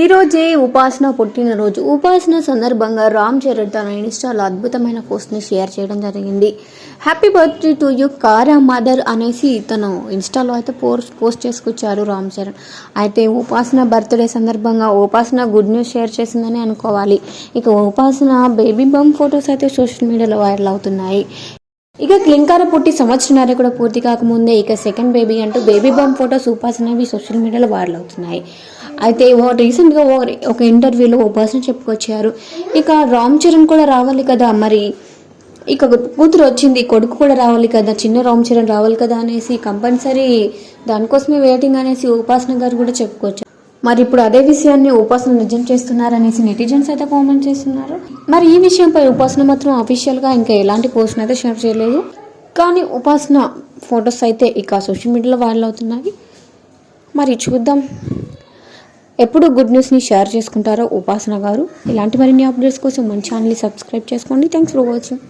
ఈరోజే ఉపాసన పుట్టినరోజు ఉపాసన సందర్భంగా రామ్ చరణ్ తన ఇన్స్టాలో అద్భుతమైన పోస్ట్ని షేర్ చేయడం జరిగింది. హ్యాపీ బర్త్డే టు యూ కారా మదర్ అనేసి తను ఇన్స్టాలో అయితే పోస్ట్ పోస్ట్ చేసుకొచ్చారు రామ్ చరణ్. అయితే ఉపాసన బర్త్డే సందర్భంగా ఉపాసన గుడ్ న్యూస్ షేర్ చేసిందని అనుకోవాలి. ఇక ఉపాసన బేబీ బమ్ ఫొటోస్ అయితే సోషల్ మీడియాలో వైరల్ అవుతున్నాయి. ఇక క్లింకార పుట్టి సంవత్సరాలు కూడా పూర్తి కాకముందే ఇక సెకండ్ బేబీ అంటూ బేబీ బామ్ ఫోటోస్ ఉపాసనవి సోషల్ మీడియాలో వైరల్ అవుతున్నాయి. అయితే ఓ రీసెంట్గా ఓ ఒక ఇంటర్వ్యూలో ఉపాసన చెప్పుకొచ్చారు. ఇక రామ్ చరణ్ కూడా రావాలి కదా మరి. ఇక కూతురు వచ్చింది కొడుకు కూడా రావాలి కదా చిన్న రామ్ చరణ్ రావాలి కదా అనేసి కంపల్సరీ దానికోసమే వెయిటింగ్ అనేసి ఉపాసన గారు కూడా చెప్పుకొచ్చారు. మరి ఇప్పుడు అదే విషయాన్ని ఉపాసన నిజం చేస్తున్నారనేసి నెటిజన్స్ అయితే కామెంట్ చేస్తున్నారు. మరి ఈ విషయంపై ఉపాసన మాత్రం అఫీషియల్గా ఇంకా ఎలాంటి పోస్ట్ అయితే షేర్ చేయలేదు. కానీ ఉపాసన ఫొటోస్ అయితే ఇక సోషల్ మీడియాలో వైరల్ అవుతున్నాయి. మరి చూద్దాం. ఎప్పుడు గుడ్ న్యూస్ని షేర్ చేసుకుంటారో ఉపాసన గారు. ఇలాంటి మరిన్ని అప్డేట్స్ కోసం మన ఛానల్ని సబ్స్క్రైబ్ చేసుకోండి. Thanks for watching.